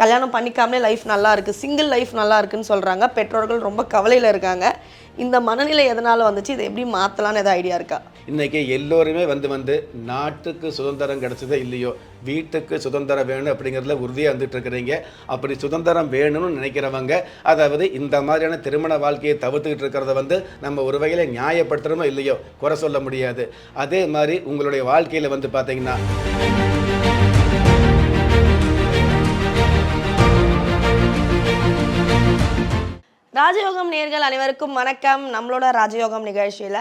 கல்யாணம் பண்ணிக்காமலே லைஃப் நல்லா இருக்குது சிங்கிள் லைஃப் நல்லா இருக்குன்னு சொல்கிறாங்க பெற்றோர்கள் ரொம்ப கவலையில் இருக்காங்க. இந்த மனநிலை எதனால் வந்துச்சு? இதை எப்படி மாற்றலான்னு எதாவது ஐடியா இருக்கா? இன்றைக்கி எல்லோருமே வந்து வந்து நாட்டுக்கு சுதந்திரம் கிடச்சதே இல்லையோ வீட்டுக்கு சுதந்திரம் வேணும் அப்படிங்கிறதுல உறுதியாக வந்துட்டு இருக்கிறீங்க. அப்படி சுதந்திரம் வேணும்னு நினைக்கிறவங்க அதாவது இந்த மாதிரியான திருமண வாழ்க்கையை தவிர்த்துக்கிட்டு இருக்கிறத வந்து நம்ம ஒரு வகையில் நியாயப்படுத்துகிறோமோ இல்லையோ குறை சொல்ல முடியாது. அதே மாதிரி உங்களுடைய வாழ்க்கையில் வந்து பார்த்தீங்கன்னா ராஜயோகம் நேர்கள் அனைவருக்கும் வணக்கம். நம்மளோட ராஜயோகம் நிகழ்ச்சியில்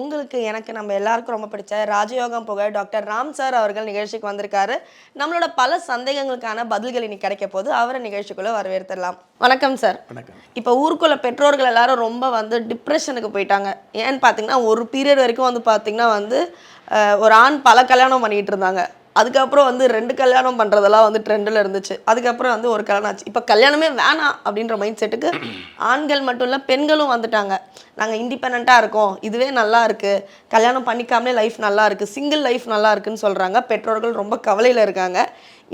உங்களுக்கு எனக்கு நம்ம எல்லாருக்கும் ரொம்ப பிடிச்ச ராஜயோகம் புகழ் டாக்டர் ராம் சார் அவர்கள் நிகழ்ச்சிக்கு வந்திருக்காரு. நம்மளோட பல சந்தேகங்களுக்கான பதில்கள் இன்னைக்கு கிடைக்க போது அவரை நிகழ்ச்சிக்குள்ளே வரவேற்றுலாம் வணக்கம் சார். வணக்கம். இப்போ ஊருக்குள்ள பெற்றோர்கள் எல்லாரும் ரொம்ப வந்து டிப்ரெஷனுக்கு போயிட்டாங்க. ஏன்னு பார்த்தீங்கன்னா ஒரு பீரியட் வரைக்கும் வந்து பார்த்தீங்கன்னா வந்து ஒரு ஆண் பல கல்யாணம் பண்ணிட்டு இருந்தாங்க. அதுக்கப்புறம் வந்து ரெண்டு கல்யாணம் பண்ணுறதெல்லாம் வந்து ட்ரெண்டில் இருந்துச்சு. அதுக்கப்புறம் வந்து ஒரு கல்யாணம் ஆச்சு. இப்போ கல்யாணமே வேணாம் அப்படின்ற மைண்ட் செட்டுக்கு ஆண்கள் மட்டும் இல்லை பெண்களும் வந்துட்டாங்க. நாங்கள் இண்டிபெண்ட்டாக இருக்கோம். இதுவே நல்லா இருக்குது கல்யாணம் பண்ணிக்காமலே லைஃப் நல்லா இருக்குது சிங்கிள் லைஃப் நல்லா இருக்குன்னு சொல்கிறாங்க பெற்றோர்கள் ரொம்ப கவலையில் இருக்காங்க.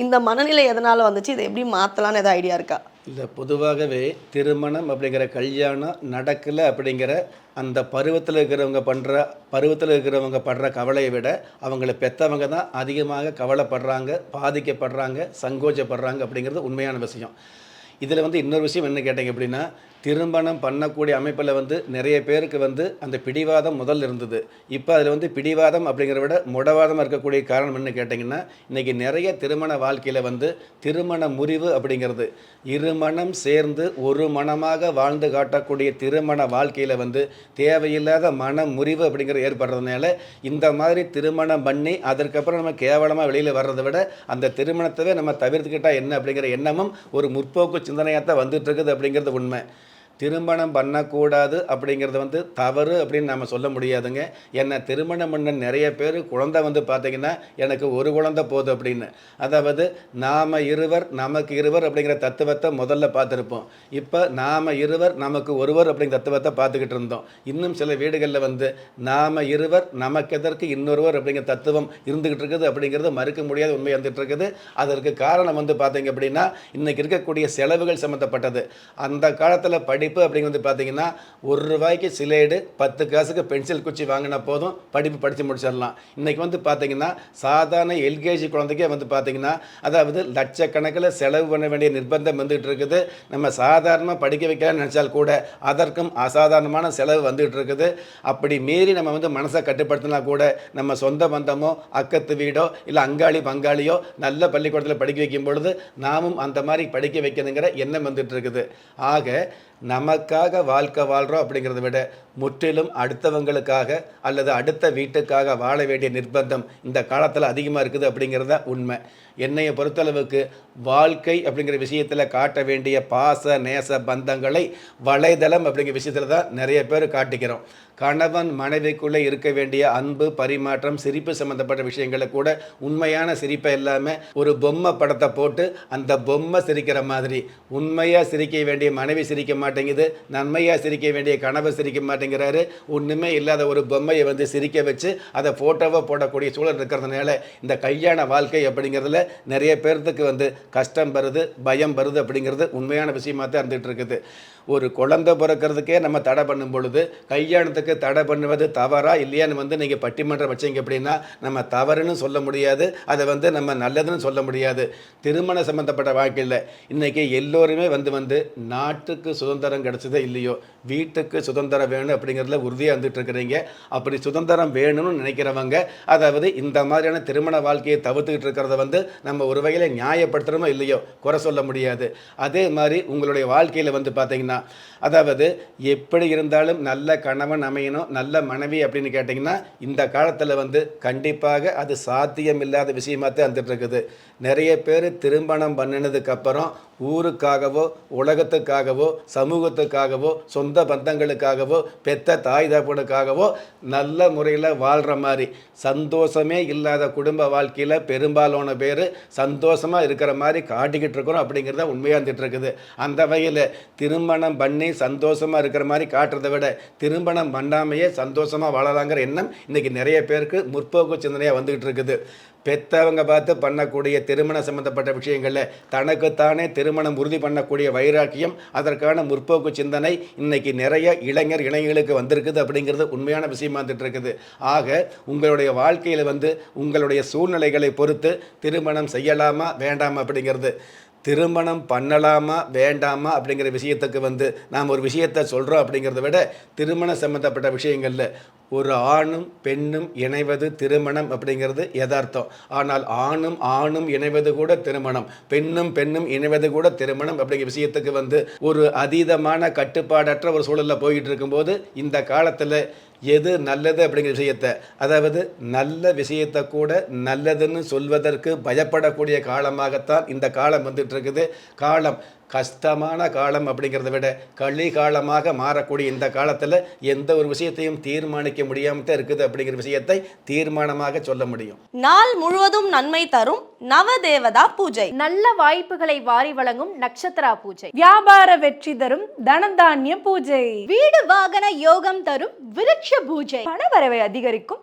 இந்த மனநிலை எதனால் வந்துச்சு? இதை எப்படி மாற்றலான்னு எதாவது ஐடியா இருக்கா? இல்லை பொதுவாகவே திருமணம் அப்படிங்கிற கல்யாணம் நடக்கலை அப்படிங்கிற அந்த பருவத்தில் இருக்கிறவங்க பண்ணுற பருவத்தில் இருக்கிறவங்க படுற கவலையை விட அவங்கள பெற்றவங்க தான் அதிகமாக கவலைப்படுறாங்க பாதிக்கப்படுறாங்க சங்கோச்சப்படுறாங்க அப்படிங்கிறது உண்மையான விஷயம். இதில் வந்து இன்னொரு விஷயம் என்ன கேட்டிங்க அப்படின்னா திருமணம் பண்ணக்கூடிய அமைப்பில் வந்து நிறைய பேருக்கு வந்து அந்த பிடிவாதம் முதல் இருந்தது. இப்போ அதில் வந்து பிடிவாதம் அப்படிங்கிறத விட முடவாதமாக இருக்கக்கூடிய காரணம் என்ன கேட்டிங்கன்னா இன்றைக்கி நிறைய திருமண வாழ்க்கையில் வந்து திருமண முறிவு அப்படிங்கிறது. இருமணம் சேர்ந்து ஒரு மனமாக வாழ்ந்து காட்டக்கூடிய திருமண வாழ்க்கையில் வந்து தேவையில்லாத மன முறிவு அப்படிங்கிறது ஏற்படுறதுனால இந்த மாதிரி திருமணம் பண்ணி அதற்கப்புறம் நம்ம கேவலமாக வெளியில் வர்றதை விட அந்த திருமணத்தவே நம்ம தவிர்த்துக்கிட்டால் என்ன அப்படிங்கிற எண்ணமும் ஒரு முற்போக்கு சிந்தனையாக தான் வந்துட்டு இருக்குது அப்படிங்கிறது உண்மை. திருமணம் பண்ணக்கூடாது அப்படிங்கிறது வந்து தவறு அப்படின்னு நம்ம சொல்ல முடியாதுங்க. என்னை திருமணம் பண்ண நிறைய பேர் குழந்தை வந்து பார்த்திங்கன்னா எனக்கு ஒரு குழந்தை போதும் அப்படின்னு. அதாவது நாம் இருவர் நமக்கு இருவர் அப்படிங்கிற தத்துவத்தை முதல்ல பார்த்துருப்போம். இப்போ நாம் இருவர் நமக்கு ஒருவர் அப்படிங்கிற தத்துவத்தை பார்த்துக்கிட்டு இருந்தோம். இன்னும் சில வீடுகளில் வந்து நாம் இருவர் நமக்கு எதற்கு இன்னொருவர் அப்படிங்கிற தத்துவம் இருந்துக்கிட்டு இருக்குது அப்படிங்கிறது மறுக்க முடியாத உண்மை வந்துட்டு இருக்குது. அதற்கு காரணம் வந்து பார்த்தீங்க அப்படின்னா இன்றைக்கி இருக்கக்கூடிய செலவுகள் சம்மந்தப்பட்டது அந்த காலத்தில் படிப்பு அப்படிங்கிறது பார்த்தீங்கன்னா ஒரு ரூபாய்க்கு சிலேடு பத்து காசுக்கு பென்சில் குச்சி வாங்கினா போதும் படிப்பு படித்து முடிச்சிடலாம். இன்றைக்கி வந்து பார்த்தீங்கன்னா சாதாரண எல்கேஜி குழந்தைக்கே வந்து பார்த்தீங்கன்னா அதாவது லட்சக்கணக்கில் செலவு பண்ண வேண்டிய நிர்பந்தம் வந்துகிட்டு இருக்குது. நம்ம சாதாரணமாக படிக்க வைக்கலாம்னு நினச்சால் கூட அதற்கும் அசாதாரணமான செலவு வந்துகிட்டு இருக்குது. அப்படி மீறி நம்ம வந்து மனசை கட்டுப்படுத்தினா கூட நம்ம சொந்த பந்தமோ அக்கத்து வீடோ இல்லை அங்காளி பங்காளியோ நல்ல பள்ளிக்கூடத்தில் படிக்க வைக்கும் பொழுது நாமும் அந்த மாதிரி படிக்க வைக்கணுங்கிற எண்ணம் வந்துட்டு இருக்குது. ஆக நமக்காக வாழ்க்கை வாழ்கிறோம் அப்படிங்கிறத விட முற்றிலும் அடுத்தவங்களுக்காக அல்லது அடுத்த வீட்டுக்காக வாழ வேண்டிய நிர்பந்தம் இந்த காலத்தில் அதிகமாக இருக்குது அப்படிங்கிறது தான் உண்மை. என்னையை பொறுத்தளவுக்கு வாழ்க்கை அப்படிங்கிற விஷயத்தில் காட்ட வேண்டிய பாச நேச பந்தங்களை வலைதளம் அப்படிங்கிற விஷயத்தில் தான் நிறைய பேர் காட்டிக்கிறோம். கணவன் மனைவிக்குள்ளே இருக்க வேண்டிய அன்பு பரிமாற்றம் சிரிப்பு சம்மந்தப்பட்ட விஷயங்களை கூட உண்மையான சிரிப்பை இல்லாமல் ஒரு பொம்மை படத்தை போட்டு அந்த பொம்மை சிரிக்கிற மாதிரி. உண்மையாக சிரிக்க வேண்டிய மனைவி சிரிக்க மாட்டேங்குது நன்மையாக சிரிக்க வேண்டிய கணவர் சிரிக்க மாட்டேங்கிறாரு. ஒன்றுமே இல்லாத ஒரு பொம்மையை வந்து சிரிக்க வச்சு அதை ஃபோட்டோவாக போடக்கூடிய சூழல் இருக்கிறதுனால இந்த கல்யாண வாழ்க்கை அப்படிங்கிறதுல நிறைய பேர்த்துக்கு வந்து கஷ்டம் வருது பயம் வருது அப்படிங்கிறது உண்மையான விஷயமா தான் இருந்துகிட்டு இருக்குது. ஒரு குழந்தை பிறக்கிறதுக்கே நம்ம தடை பண்ணும் பொழுது கல்யாணத்துக்கு தடை பண்ணுவது தவறா இல்லையான்னு வந்து நீங்கள் பட்டிமன்றம் வச்சீங்க அப்படின்னா நம்ம தவறுன்னு சொல்ல முடியாது அதை வந்து நம்ம நல்லதுன்னு சொல்ல முடியாது. திருமண சம்மந்தப்பட்ட வாழ்க்கையில் இன்றைக்கி எல்லோருமே வந்து வந்து நாட்டுக்கு சுதந்திரம் கிடைச்சதோ இல்லையோ வீட்டுக்கு சுதந்திரம் வேணும் அப்படிங்கிறதுல உறுதியாக வந்துட்டுருக்குறீங்க அப்படி சுதந்திரம் வேணும்னு நினைக்கிறவங்க அதாவது இந்த மாதிரியான திருமண வாழ்க்கையை தவிர்த்துக்கிட்டு இருக்கிறத வந்து நம்ம ஒரு வகையில் நியாயப்படுத்துகிறோமோ இல்லையோ குறை சொல்ல முடியாது. அதே மாதிரி உங்களுடைய வாழ்க்கையில் வந்து பார்த்தீங்கன்னா அதாவது எப்படி இருந்தாலும் நல்ல கணவன் அமையணும் நல்ல மனைவி அப்படின்னு கேட்டிங்கன்னா இந்த காலத்தில் வந்து கண்டிப்பாக அது சாத்தியம் இல்லாத விஷயமாக தான் வந்துட்டு இருக்குது நிறைய பேர் திருமணம் பண்ணினதுக்கப்புறம் ஊருக்காகவோ உலகத்துக்காகவோ சமூகத்துக்காகவோ சொந்த பந்தங்களுக்காகவோ பெத்த தாய் தகப்பனுக்காகவோ நல்ல முறையில் வாழ்கிற மாதிரி சந்தோஷமே இல்லாத குடும்ப வாழ்க்கையில் பெரும்பாலான பேர் சந்தோஷமாக இருக்கிற மாதிரி காட்டிக்கிட்டு இருக்கிறோம் அப்படிங்கிறத உண்மையாக இருந்துட்டு இருக்குது அந்த வகையில் திருமணம் பண்ணி சந்தோஷமாக இருக்கிற மாதிரி காட்டுறதை விட திருமணம் பண்ணாமையே சந்தோஷமாக வாழலாங்கிற எண்ணம் இன்றைக்கி நிறைய பேருக்கு முற்போக்கு சிந்தனையாக வந்துக்கிட்டு இருக்குது. பெற்றவங்க பார்த்து பண்ணக்கூடிய திருமணம் சம்மந்தப்பட்ட விஷயங்களில் தனக்குத்தானே திருமணம் உறுதி பண்ணக்கூடிய வைராக்கியம் அதற்கான முற்போக்கு சிந்தனை இன்னைக்கு நிறைய இளைஞர் இளைஞர்களுக்கு வந்திருக்குது அப்படிங்கிறது உண்மையான விஷயமா வந்துட்டு இருக்குது. ஆக உங்களுடைய வாழ்க்கையில் வந்து உங்களுடைய சூழ்நிலைகளை பொறுத்து திருமணம் செய்யலாமா வேண்டாமா அப்படிங்கிறது. திருமணம் பண்ணலாமா வேண்டாமா அப்படிங்கிற விஷயத்துக்கு வந்து நாம் ஒரு விஷயத்தை சொல்கிறோம் அப்படிங்கிறத விட திருமணம் சம்மந்தப்பட்ட விஷயங்களில் ஒரு ஆணும் பெண்ணும் இணைவது திருமணம் அப்படிங்கிறது யதார்த்தம். ஆனால் ஆணும் ஆணும் இணைவது கூட திருமணம். பெண்ணும் பெண்ணும் இணைவது கூட திருமணம் அப்படிங்கிற விஷயத்துக்கு வந்து ஒரு அதீதமான கட்டுப்பாடற்ற ஒரு சூழலில் போயிட்டு இருக்கும்போது இந்த காலத்தில் எது நல்லது அப்படிங்கிற விஷயத்தை அதாவது நல்ல விஷயத்தை கூட நல்லதுன்னு சொல்வதற்கு பயப்படக்கூடிய காலமாகத்தான் இந்த காலம் வந்துட்டு இருக்குது காலம் கஷ்டமான காலம் அப்படிங்கிறத விட களி காலமாக மாறக்கூடிய இந்த காலத்தில் எந்த ஒரு விஷயத்தையும் தீர்மானிக்க முடியாமல் தான் இருக்குது அப்படிங்கிற விஷயத்தை தீர்மானமாக சொல்ல முடியும். நாள் முழுவதும் நன்மை தரும் நவதேவதா பூஜை. நல்ல வாய்ப்புகளை வாரி வழங்கும் நட்சத்திரா பூஜை. வியாபார வெற்றி தரும் தனதானிய பூஜை. வீடு வாகன யோகம் தரும் விருட்ச பூஜை. பணவரவை அதிகரிக்கும்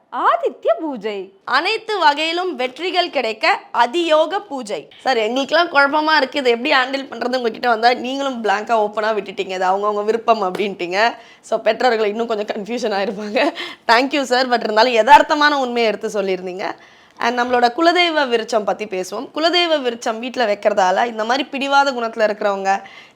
ஆதித்ய பூஜை. அனைத்து வகையிலும் வெற்றிகள் கிடைக்க அதியோக பூஜை. சார் எங்களுக்கெல்லாம் குழப்பமா இருக்கு. இதை எப்படி ஹேண்டில் பண்றது உங்ககிட்ட வந்தா நீங்களும் பிளாங்கா ஓப்பனாக விட்டுட்டீங்க. இது அவங்கவுங்க விருப்பம் அப்படின்ட்டீங்க. ஸோ பெற்றோர்கள் இன்னும் கொஞ்சம் கன்ஃபியூஷன் ஆயிருப்பாங்க. தேங்க்யூ சார் பட் இருந்தாலும் யதார்த்தமான உண்மையை எடுத்து சொல்லியிருந்தீங்க. அண்ட் நம்மளோட குலதெய்வ விருச்சம் பற்றி பேசுவோம். குலதெய்வ விருச்சம் வீட்டில் வைக்கிறதால இந்த மாதிரி பிடிவாத குணத்தில் இருக்கிறவங்க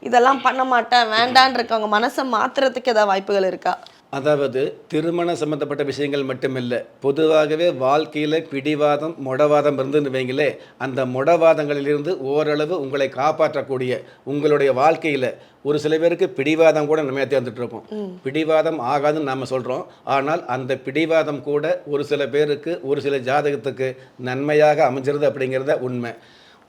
இதெல்லாம் பண்ண மாட்டேன் வேண்டான்னு இருக்கவங்க மனசை மாற்றுறதுக்கு ஏதாவது வாய்ப்புகள் இருக்கா? அதாவது திருமணம் சம்மந்தப்பட்ட விஷயங்கள் மட்டுமில்லை பொதுவாகவே வாழ்க்கையில் பிடிவாதம் முடவாதம் இருந்துன்னு வைங்களே அந்த முடவாதங்களிலிருந்து ஓரளவு உங்களை காப்பாற்றக்கூடிய உங்களுடைய வாழ்க்கையில் ஒரு சில பேருக்கு பிடிவாதம் கூட நம்ம வந்துட்டு இருக்கோம். பிடிவாதம் ஆகாதுன்னு நாம் சொல்கிறோம் ஆனால் அந்த பிடிவாதம் கூட ஒரு சில பேருக்கு ஒரு சில ஜாதகத்துக்கு நன்மையாக அமைஞ்சிருது அப்படிங்கிறத உண்மை.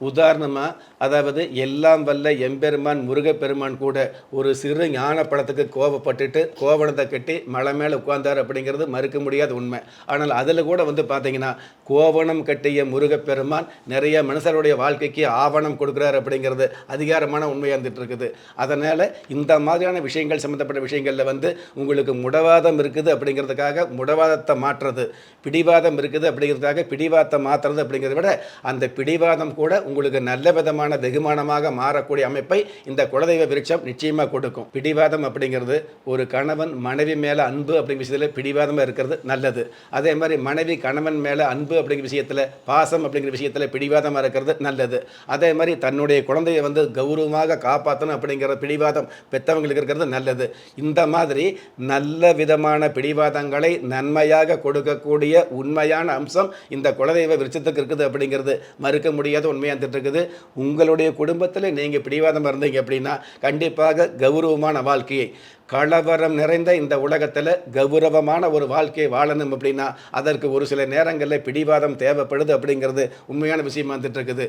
உதாரணமாக அதாவது எல்லாம் வல்ல எம்பெருமான் முருகப்பெருமான் கூட ஒரு சிறு ஞான படத்துக்கு கோபப்பட்டுட்டு கோவணத்தை கட்டி மலை மேலே உட்கார்ந்தார் அப்படிங்கிறது மறுக்க முடியாத உண்மை. ஆனால் அதில் கூட வந்து பார்த்தீங்கன்னா கோவணம் கட்டிய முருகப்பெருமான் நிறைய மனுஷருடைய வாழ்க்கைக்கு ஆவணம் கொடுக்குறார் அப்படிங்கிறது அதிகாரமான உண்மையாக இருந்துட்டு இருக்குது அதனால் இந்த மாதிரியான விஷயங்கள் சம்மந்தப்பட்ட விஷயங்களில் வந்து உங்களுக்கு முடவாதம் இருக்குது அப்படிங்கிறதுக்காக முடவாதத்தை மாற்றுறது பிடிவாதம் இருக்குது அப்படிங்கிறதுக்காக பிடிவாதத்தை மாற்றுறது அப்படிங்கிறத விட அந்த பிடிவாதம் கூட உங்களுக்கு நல்ல விதமான வெகுமானமாக மாறக்கூடிய அமைப்பை இந்த குலதெய்வ விருட்சம் நிச்சயமாக கொடுக்கும். பிடிவாதம் அப்படிங்கிறது ஒரு கணவன் மனைவி மேலே அன்பு அப்படிங்கிற விஷயத்தில் பிடிவாதமாக இருக்கிறது நல்லது. அதே மாதிரி மனைவி கணவன் மேலே அன்பு அப்படிங்கிற விஷயத்தில் பாசம் அப்படிங்கிற விஷயத்தில் பிடிவாதமாக இருக்கிறது நல்லது. அதே மாதிரி தன்னுடைய குழந்தையை வந்து கௌரவமாக காப்பாற்றணும் அப்படிங்கிற பிடிவாதம் பெற்றவங்களுக்கு இருக்கிறது நல்லது. இந்த மாதிரி நல்ல விதமான பிடிவாதங்களை நன்மையாக கொடுக்கக்கூடிய உண்மையான அம்சம் இந்த குலதெய்வ விருட்சத்துக்கு இருக்குது அப்படிங்கிறது மறுக்க முடியாத உண்மையாக இருக்குது உங்களுடைய குடும்பத்தில் நீங்கள் பிடிவாதம் இருந்தீங்க அப்படின்னா கண்டிப்பாக கௌரவமான வாழ்க்கையை கலவரம் நிறைந்த இந்த உலகத்தில் கௌரவமான ஒரு வாழ்க்கையை வாழணும் அப்படின்னா அதற்கு ஒரு சில நேரங்களில் பிடிவாதம் தேவைப்படுது அப்படிங்கிறது உண்மையான விஷயமா வந்துட்டு இருக்குது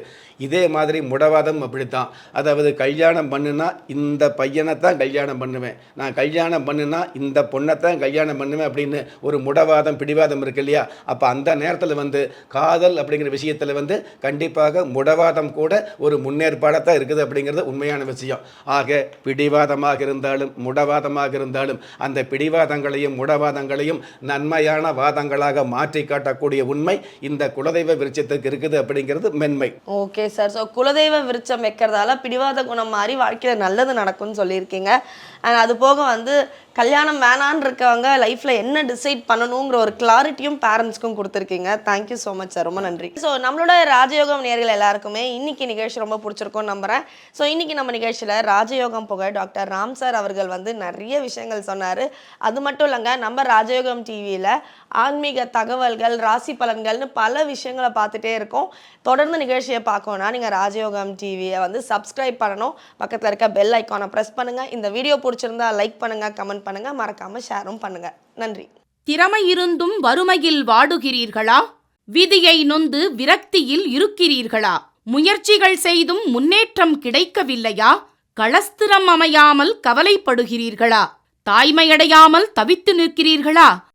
இதே மாதிரி முடவாதம் அப்படித்தான். அதாவது கல்யாணம் பண்ணுனா இந்த பையனை தான் கல்யாணம் பண்ணுவேன். நான் கல்யாணம் பண்ணுனா இந்த பொண்ணை தான் கல்யாணம் பண்ணுவேன் அப்படின்னு ஒரு முடவாதம் பிடிவாதம் இருக்கு இல்லையா? அப்போ அந்த நேரத்தில் வந்து காதல் அப்படிங்கிற விஷயத்தில் வந்து கண்டிப்பாக முடவாதம் கூட ஒரு முன்னேற்பாடாக தான் இருக்குது அப்படிங்கிறது உண்மையான விஷயம். ஆக பிடிவாதமாக இருந்தாலும் முடவாதம் முடவாதமாக இருந்தாலும் அந்த பிடிவாதங்களையும் முடவாதங்களையும் நன்மையான வாதங்களாக மாற்றி காட்டக்கூடிய உண்மை இந்த குலதெய்வ விருட்சத்துக்கு இருக்குது அப்படிங்கிறது மென்மை. ஓகே சார் ஸோ குலதெய்வ விருட்சம் வைக்கிறதால பிடிவாத குணம் மாதிரி வாழ்க்கையில் நல்லது நடக்கும்னு சொல்லியிருக்கீங்க. அண்ட் அது போக வந்து கல்யாணம் வேணான்னு இருக்கவங்க லைஃப்பில் என்ன டிசைட் பண்ணணுங்கிற ஒரு கிளாரிட்டியும் பேரண்ட்ஸ்க்கும் கொடுத்துருக்கீங்க. தேங்க்யூ ஸோ மச் சார் ரொம்ப நன்றி. ஸோ நம்மளோட ராஜயோகம் நேர்கள் எல்லாருக்குமே இன்னைக்கு நிகழ்ச்சி ரொம்ப பிடிச்சிருக்கும்னு நம்புகிறேன் ஸோ இன்னைக்கு நம்ம நிகழ்ச்சியில் ராஜயோகம் போக டாக்டர் ராம் சார் அவர்கள் வந்து நிறைய விஷயங்கள் சொன்னார். அது மட்டும் இல்லைங்க நம்ம ராஜயோகம் டிவியில் ஆன்மீக தகவல்கள் ராசி பலன்கள்னு பல விஷயங்களை பார்த்துட்டே இருக்கோம். தொடர்ந்து நிகழ்ச்சியை பார்க்கணும்னா நீங்கள் ராஜயோகம் டிவியை வந்து சப்ஸ்கிரைப் பண்ணணும். பக்கத்தில் இருக்க பெல் ஐக்கானை ப்ரெஸ் பண்ணுங்கள் இந்த வீடியோ பிடிச்சிருந்தா லைக் பண்ணுங்கள் கமெண்ட் பண்ணுங்கள் மறக்காமல் ஷேரும் பண்ணுங்கள் நன்றி. திறமை இருந்தும் வறுமையில் வாடுகிறீர்களா? விதியை நொந்து விரக்தியில் இருக்கிறீர்களா? முயற்சிகள் செய்தும் முன்னேற்றம் கிடைக்கவில்லையா? களஸ்திரம் அமையாமல் கவலைப்படுகிறீர்களா? தாய்மையடையாமல் தவித்து நிற்கிறீர்களா?